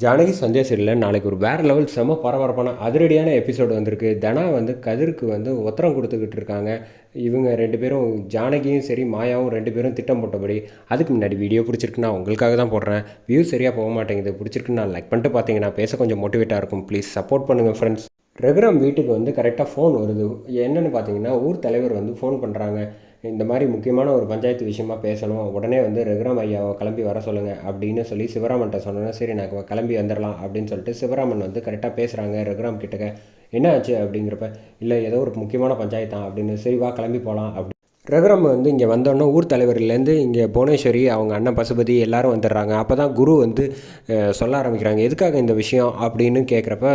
ஜானகி சந்தியா சீரியலில் நாளைக்கு ஒரு வேறு லெவல் செம பரபரப்பான அதிரடியான எபிசோடு வந்திருக்கு. தனா வந்து கதிருக்கு வந்து உத்தரம் கொடுத்துக்கிட்டு இருக்காங்க. இவங்க ரெண்டு பேரும் ஜானகியும் சரி மாயாவும் ரெண்டு பேரும் திட்டம் போட்டபடி அதுக்கு முன்னாடி வீடியோ பிடிச்சிருக்குன்னா உங்களுக்காக தான் போடுறேன். வியூ சரியாக போக மாட்டேங்குது. பிடிச்சிருக்குன்னு நான் லைக் பண்ணிட்டு பார்த்தீங்கன்னா பேச கொஞ்சம் மோட்டிவேட்டாக இருக்கும். ப்ளீஸ் சப்போர்ட் பண்ணுங்கள் ஃப்ரெண்ட்ஸ் ரகுராம் வீட்டுக்கு வந்து கரெக்டாக ஃபோன் வருது. என்னென்னு பார்த்தீங்கன்னா ஊர் தலைவர் வந்து ஃபோன் பண்ணுறாங்க இந்த மாதிரி முக்கியமான ஒரு பஞ்சாயத்து விஷயமா பேசணும். உடனே வந்து ரகுராம் ஐயாவை கிளம்பி வர சொல்லுங்கள் அப்படின்னு சொல்லி சிவராமன்ட்ட சொன்னோன்னா சரி நான் கிளம்பி வந்துடலாம் அப்படின்னு சொல்லிட்டு சிவராமன் வந்து கரெக்டாக பேசுகிறாங்க ரகுராம் கிட்டக்க. என்ன ஆச்சு அப்படிங்கிறப்ப இல்லை ஏதோ ஒரு முக்கியமான பஞ்சாயத்தான் அப்படின்னு சரி வா கிளம்பி போகலாம் அப்படி ரகுராம் வந்து இங்கே வந்தோடனே ஊர் தலைவர்லேருந்து இங்கே புவனேஸ்வரி அவங்க அண்ணன் பசுபதி எல்லாரும் வந்துடுறாங்க. அப்போ தான் குரு வந்து சொல்ல ஆரம்பிக்கிறாங்க. எதுக்காக இந்த விஷயம் அப்படின்னு கேட்குறப்ப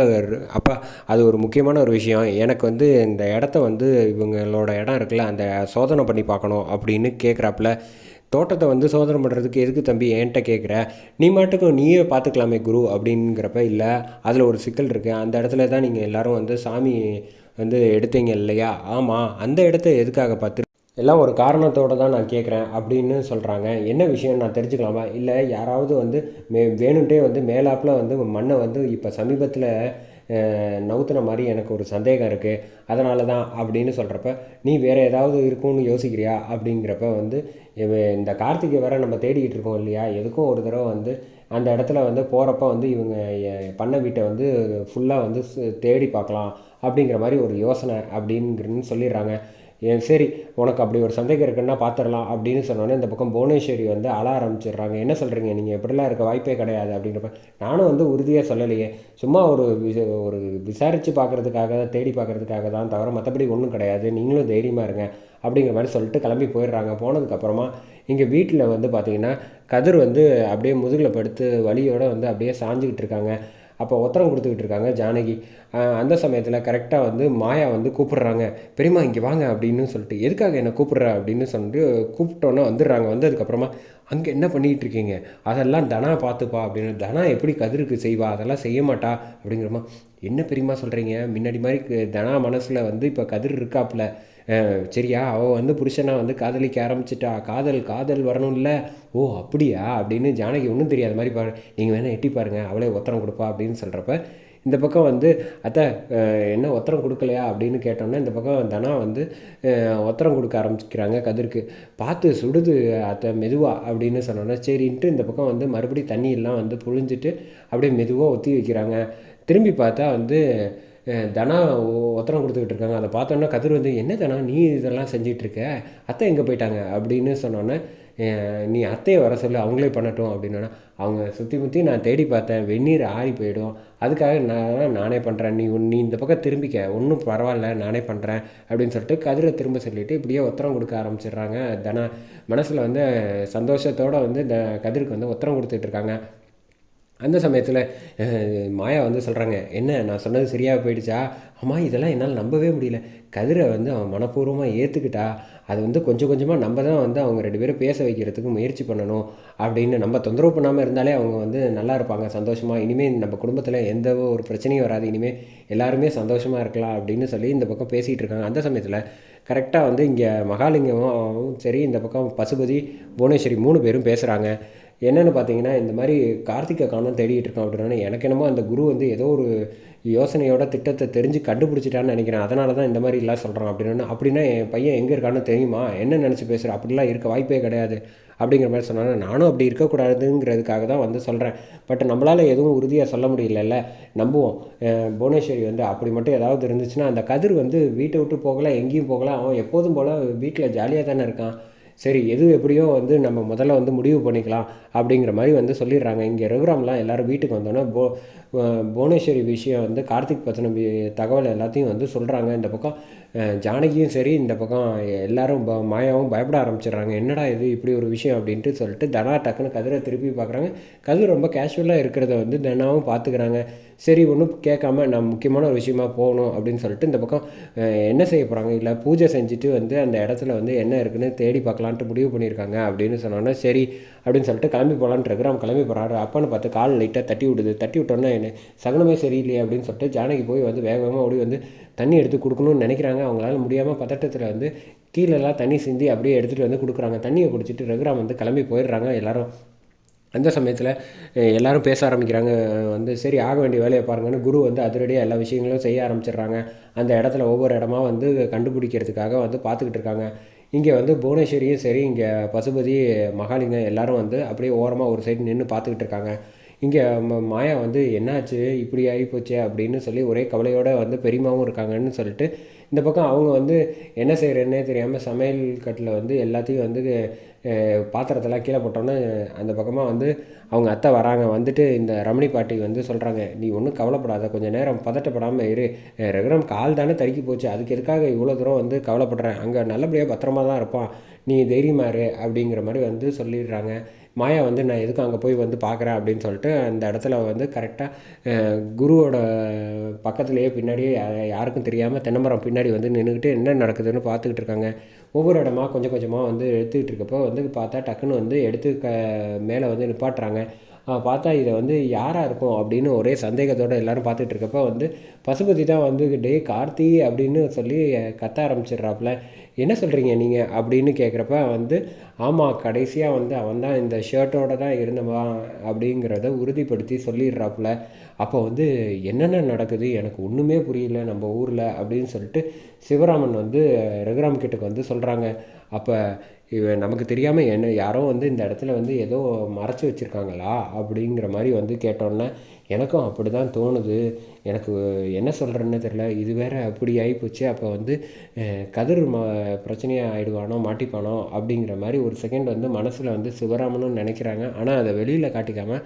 அப்பா அது ஒரு முக்கியமான ஒரு விஷயம். எனக்கு வந்து இந்த இடத்த வந்து இவங்களோட இடம் இருக்குல்ல அந்த சோதனை பண்ணி பார்க்கணும் அப்படின்னு கேட்குறாப்புல தோட்டத்தை வந்து சோதனை பண்ணுறதுக்கு எதுக்கு தம்பி என்கிட்ட கேட்குற? நீ மாட்டுக்கும் நீயே பார்த்துக்கலாமே குரு அப்படிங்கிறப்ப இல்லை அதில் ஒரு சிக்கல் இருக்குது அந்த இடத்துல தான் நீங்கள் எல்லோரும் வந்து சாமி வந்து எடுத்தீங்க இல்லையா? ஆமாம் அந்த இடத்த எதுக்காக பார்த்து எல்லாம் ஒரு காரணத்தோடு தான் நான் கேட்குறேன் அப்படின்னு சொல்கிறாங்க என்ன விஷயம் நான் தெரிஞ்சுக்கலாமா? இல்லை யாராவது வந்து மே வேணுன்ட்டே வந்து மேலாப்பில் வந்து மண்ணை வந்து இப்போ சமீபத்தில் நவுத்துன மாதிரி எனக்கு ஒரு சந்தேகம் இருக்குது அதனால தான் அப்படின்னு சொல்கிறப்ப நீ வேறு ஏதாவது இருக்கும்னு யோசிக்கிறியா? அப்படிங்கிறப்ப வந்து இந்த கார்த்திகை வேற நம்ம தேடிக்கிட்டு இருக்கோம் இல்லையா? எதுக்கும் ஒரு தடவை வந்து அந்த இடத்துல வந்து போகிறப்ப வந்து இவங்க பண்ண வீட்டை வந்து ஃபுல்லாக வந்து தேடி பார்க்கலாம் அப்படிங்கிற மாதிரி ஒரு யோசனை அப்படிங்கிறன்னு சொல்லிடுறாங்க. சரி உனக்கு அப்படி ஒரு சந்தேகம் இருக்குன்னா பார்த்துடலாம் அப்படின்னு சொன்னோன்னே இந்த பக்கம் புவனேஸ்வரி வந்து அழ ஆரம்பிச்சிடுறாங்க. என்ன சொல்கிறீங்க நீங்கள் எப்படிலாம் இருக்க வாய்ப்பே கிடையாது அப்படின்றப்ப நானும் வந்து உறுதியாக சொல்லலையே. சும்மா ஒரு விச- ஒரு விசாரித்து பார்க்குறதுக்காக தான் தேடி பார்க்குறதுக்காக தான் தவிர மற்றபடி ஒன்றும் கிடையாது. நீங்களும் தைரியமாக இருங்க அப்படிங்கிற மாதிரி சொல்லிட்டு கிளம்பி போயிடுறாங்க. போனதுக்கப்புறமா இங்கே வீட்டில் வந்து பார்த்திங்கன்னா கதிர் வந்து அப்படியே முதுகில் படுத்து வலியோடு வந்து அப்படியே சாஞ்சிக்கிட்டு இருக்காங்க. அப்போ உத்தரவு கொடுத்துக்கிட்டு இருக்காங்க ஜானகி. அந்த சமயத்தில் கரெக்டாக வந்து மாயா வந்து கூப்பிடுறாங்க. பெரியம்மா இங்கே வாங்க அப்படின்னு சொல்லிட்டு எதுக்காக என்னை கூப்பிடுற அப்படின்னு சொல்லிட்டு கூப்பிட்டோன்னே வந்துடுறாங்க. வந்ததுக்கப்புறமா அங்கே என்ன பண்ணிகிட்டு இருக்கீங்க? அதெல்லாம் தனா பார்த்துப்பா அப்படின்னு தனா எப்படி கதிருக்கு செய்வா? அதெல்லாம் செய்ய மாட்டா அப்படிங்கிறமா என்ன பெரியம்மா சொல்கிறீங்க முன்னாடி மாதிரி தனா மனசில் வந்து இப்போ கதிர் இருக்காப்புல. சரியா? அவள் வந்து புருஷனை வந்து காதலிக்க ஆரம்பிச்சிட்டா. காதல் காதல் வரணும்ல. ஓ அப்படியா? அப்படின்னு ஜானகி ஒன்றும் தெரியாத மாதிரி பாரு. நீங்கள் வேணால் எட்டி பாருங்க. அவளே உத்தரம் கொடுப்பா அப்படின்னு சொல்கிறப்ப இந்த பக்கம் வந்து அத்தை என்ன உத்தரம் கொடுக்கலையா? அப்படின்னு கேட்டோன்னே இந்த பக்கம் தனா வந்து அஹ், உத்தரம் கொடுக்க ஆரம்பிக்கிறாங்க கதிருக்கு. பார்த்து சுடுது அத்தை மெதுவாக அப்படின்னு சொன்னோன்னா சரின்ட்டு இந்த பக்கம் வந்து மறுபடியும் தண்ணியெல்லாம் வந்து புழிஞ்சிட்டு அப்படியே மெதுவாக ஒத்தி வைக்கிறாங்க. திரும்பி பார்த்தா வந்து தனா உத்தரம் கொடுத்துக்கிட்டு இருக்காங்க. அதை பார்த்தோன்னா கதிர் வந்து என்ன தனா நீ இதெல்லாம் செஞ்சிட்டு இருக்க அத்தை எங்கே போயிட்டாங்க? அப்படின்னு சொன்னோன்னே நீ அத்தையை வர சொல்லு அவங்களே பண்ணட்டும் அப்படின்னா அவங்க சுற்றி முற்றி நான் தேடி பார்த்தேன் வெந்நீர் ஆறி போயிடும். அதுக்காக நான் நானே பண்ணுறேன் நீ நீ இந்த பக்கம் திரும்பிக்க. ஒன்றும் பரவாயில்ல நானே பண்ணுறேன் அப்படின்னு சொல்லிட்டு கதிரை திரும்ப சொல்லிவிட்டு இப்படியே உத்தரம் கொடுக்க ஆரம்பிச்சிடுறாங்க தனா. மனசில் வந்து சந்தோஷத்தோடு வந்து இந்த கதிருக்கு வந்து உத்தரம் கொடுத்துட்ருக்காங்க. அந்த சமயத்தில் மாயா வந்து சொல்கிறாங்க என்ன நான் சொன்னது சரியாக போயிடுச்சா? ஆமாம் இதெல்லாம் என்னால் நம்பவே முடியல. கதிரை வந்து அவன் மனப்பூர்வமாக ஏற்றுக்கிட்டா அது வந்து கொஞ்சம் கொஞ்சமாக நம்ம தான் வந்து அவங்க ரெண்டு பேரும் பேச வைக்கிறதுக்கு முயற்சி பண்ணணும் அப்படின்னு நம்ம தொந்தரவு பண்ணாமல் இருந்தாலே அவங்க வந்து நல்லா இருப்பாங்க சந்தோஷமாக இனிமேல் நம்ம குடும்பத்தில் எந்த ஒரு பிரச்சனையும் வராது. இனிமேல் எல்லாருமே சந்தோஷமாக இருக்கலாம் அப்படின்னு சொல்லி இந்த பக்கம் பேசிகிட்டு இருக்காங்க. அந்த சமயத்தில் கரெக்டாக வந்து இங்கே மகாலிங்கமும் சரி இந்த பக்கம் பசுபதி புவனேஸ்வரி மூணு பேரும் பேசுகிறாங்க என்னென்னு பார்த்தீங்கன்னா இந்த மாதிரி கார்த்திகை காணும் தேடிட்டு இருக்கான் அப்படின்னா எனக்கு என்னமோ அந்த குரு வந்து ஏதோ ஒரு யோசனையோட திட்டத்தை தெரிஞ்சு கண்டுபிடிச்சிட்டான்னு நினைக்கிறேன். அதனால தான் இந்த மாதிரி எல்லாம் சொல்கிறான் அப்படின்னு அப்படின்னா என் பையன் எங்கே இருக்கான்னு தெரியுமா? என்ன நினச்சி பேசுகிற அப்படிலாம் இருக்க வாய்ப்பே கிடையாது. அப்படிங்கிற மாதிரி சொன்னாங்க. நானும் அப்படி இருக்கக்கூடாதுங்கிறதுக்காக தான் வந்து சொல்கிறேன் பட் நம்மளால் எதுவும் உறுதியாக சொல்ல முடியலல்ல. நம்புவோம். புவனேஸ்வரி வந்து அப்படி மட்டும் ஏதாவது இருந்துச்சுன்னா அந்த கதிர் வந்து வீட்டை விட்டு போகலை எங்கேயும் போகலாம் அவன் எப்போதும் போல் வீட்டில் ஜாலியாக தானே இருக்கான். சரி எது எப்படியோ வந்து நம்ம முதல்ல வந்து முடிவு பண்ணிக்கலாம் அப்படிங்கிற மாதிரி வந்து சொல்லிடுறாங்க. இங்கே ரகுராம்லாம் எல்லோரும் வீட்டுக்கு வந்தோன்னே போ புவனேஸ்வரி விஷயம் வந்து கார்த்திக் பற்றின தகவல் எல்லாத்தையும் வந்து சொல்கிறாங்க இந்த பக்கம் ஜானகியும் சரி இந்த பக்கம் எல்லாரும் ப மாயாவும் பயப்பட ஆரம்பிச்சிடுறாங்க. என்னடா இது இப்படி ஒரு விஷயம் அப்படின்ட்டு சொல்லிட்டு தனா டக்குன்னு கதிரை திருப்பி பார்க்குறாங்க. கதிர் ரொம்ப கேஷுவலாக இருக்கிறத வந்து தனாவும் பார்த்துக்கிறாங்க. சரி ஒன்றும் கேட்காம நான் முக்கியமான ஒரு விஷயமா போகணும் அப்படின்னு சொல்லிட்டு இந்த பக்கம் என்ன செய்ய போகிறாங்க இல்லை பூஜை செஞ்சுட்டு வந்து அந்த இடத்துல வந்து என்ன இருக்குன்னு தேடி பார்க்கலான்ட்டு முடிவு பண்ணியிருக்காங்க அப்படின்னு சொன்னோன்னா சரி அப்படின்னு சொல்லிட்டு கிளம்பி போகலான்ட்டு இருக்கிறான் கிளம்பி போகிறாரு அப்பான்னு பார்த்து கால் லைட்டாக தட்டி விடுது. தட்டி விட்டோன்னே என்ன சகுனமே சரியில்லையே அப்படின்னு சொல்லிட்டு ஜானகி போய் வந்து வேக வேகமாக ஓடி வந்து தண்ணி எடுத்து கொடுக்கணும்னு நினைக்கிறாங்க. அவங்களால முடியாமல் பதட்டத்தில் வந்து கீழெல்லாம் தண்ணி சிந்தி அப்படியே எடுத்துகிட்டு வந்து கொடுக்குறாங்க. தண்ணியை குடிச்சிட்டு ரகுராம் வந்து கிளம்பி போயிடுறாங்க எல்லோரும். அந்த சமயத்தில் எல்லாரும் பேச ஆரம்பிக்கிறாங்க. வந்து சரி ஆக வேண்டிய வேலையை பாருங்கன்னு குரு வந்து அதிரடியாக எல்லா விஷயங்களும் செய்ய ஆரம்பிச்சிடுறாங்க. அந்த இடத்துல ஒவ்வொரு இடமா வந்து கண்டுபிடிக்கிறதுக்காக வந்து பார்த்துக்கிட்டு இருக்காங்க. இங்கே வந்து புவனேஸ்வரியும் சரி இங்கே பசுபதி மகாலிங்கம் எல்லாரும் வந்து அப்படியே ஓரமாக ஒரு சைடு நின்று பார்த்துக்கிட்டு இருக்காங்க. இங்கே ம மாயா வந்து என்னாச்சு? இப்படி ஆகி போச்சு? அப்படின்னு சொல்லி ஒரே கவலையோடு வந்து பெரியமாவும் இருக்காங்கன்னு சொல்லிட்டு இந்த பக்கம் அவங்க வந்து என்ன செய்கிறேன்னே தெரியாமல் சமையல் கட்டில் வந்து எல்லாத்தையும் வந்து பாத்திரத்தெல்லாம் கீழே போட்டோன்னே அந்த பக்கமாக வந்து அவங்க அத்தை வராங்க. வந்துட்டு இந்த ரமணி பாட்டி வந்து சொல்கிறாங்க நீ ஒன்றும் கவலைப்படாத. கொஞ்சம் நேரம் பதட்டப்படாமல் இரு. அஹ், கால் தானே தடுக்கி போச்சு. அதுக்கு எதுக்காக இவ்வளோ தூரம் வந்து கவலைப்படுறேன் அங்கே நல்லபடியாக பத்திரமா தான் இருப்பான். நீ தைரியமா இரு. அப்படிங்கிற மாதிரி வந்து சொல்லிடுறாங்க. மாயா வந்து நான் எதுக்கு அங்கே போய் வந்து பார்க்குறேன்? அப்படின்னு சொல்லிட்டு அந்த இடத்துல வந்து கரெக்டாக குருவோட பக்கத்துலேயே பின்னாடியே யா- யாருக்கும் தெரியாமல் தென்னமரம் பின்னாடி வந்து நின்றுக்கிட்டு என்ன நடக்குதுன்னு பார்த்துக்கிட்டு இருக்காங்க? ஒவ்வொரு இடமா கொஞ்சம் கொஞ்சமாக வந்து எடுத்துக்கிட்டு இருக்கப்போ வந்து பார்த்தா டக்குன்னு வந்து எடுத்து க மேலே வந்து நிப்பாட்டுறாங்க. பார்த்தா இதை வந்து யாராக இருக்கும் அப்படின்னு ஒரே சந்தேகத்தோடு எல்லாரும் பார்த்துட்டு இருக்கப்போ வந்து பசுபதி தான் வந்து டே கார்த்தி அப்படின்னு சொல்லி கத்த ஆரம்பிச்சிடுறாப்புல. என்ன சொல்கிறீங்க நீங்கள் அப்படின்னு கேட்குறப்ப வந்து ஆமாம் கடைசியாக வந்து அவன் தான் இந்த ஷர்ட்டோட தான் இருந்தவன் அப்படிங்கிறத உறுதிப்படுத்தி சொல்லிடுறாப்புல. அப்போ வந்து என்னென்ன நடக்குது? எனக்கு ஒன்றுமே புரியல நம்ம ஊரில் அப்படின்னு சொல்லிட்டு சிவராமன் வந்து ரகுராம் கிட்டக்கு வந்து சொல்கிறாங்க அப்போ இவன் நமக்கு தெரியாமல் என்ன யாரோ வந்து இந்த இடத்துல வந்து ஏதோ மறைச்சி வச்சுருக்காங்களா அப்படிங்கிற மாதிரி வந்து கேட்டோன்னே எனக்கும் அப்படி தான் தோணுது. எனக்கு என்ன சொல்கிறேன்னு தெரில இது வேற அப்படி ஆகிப்போச்சு அப்போ வந்து கதிர் ம பிரச்சனையாக ஆகிடுவானோ மாட்டிப்பானோ? அப்படிங்கிற மாதிரி ஒரு செகண்ட் வந்து மனசில் வந்து சிவராமனும் நினைக்கிறாங்க. ஆனால் அதை வெளியில் காட்டிக்காமல்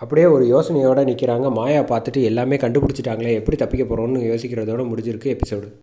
அப்படியே ஒரு யோசனையோடு நிற்கிறாங்க மாயா பார்த்துட்டு எல்லாமே கண்டுபிடிச்சிட்டாங்களே எப்படி தப்பிக்க போகிறோன்னு யோசிக்கிறதோட முடிஞ்சிருக்கு எபிசோடு.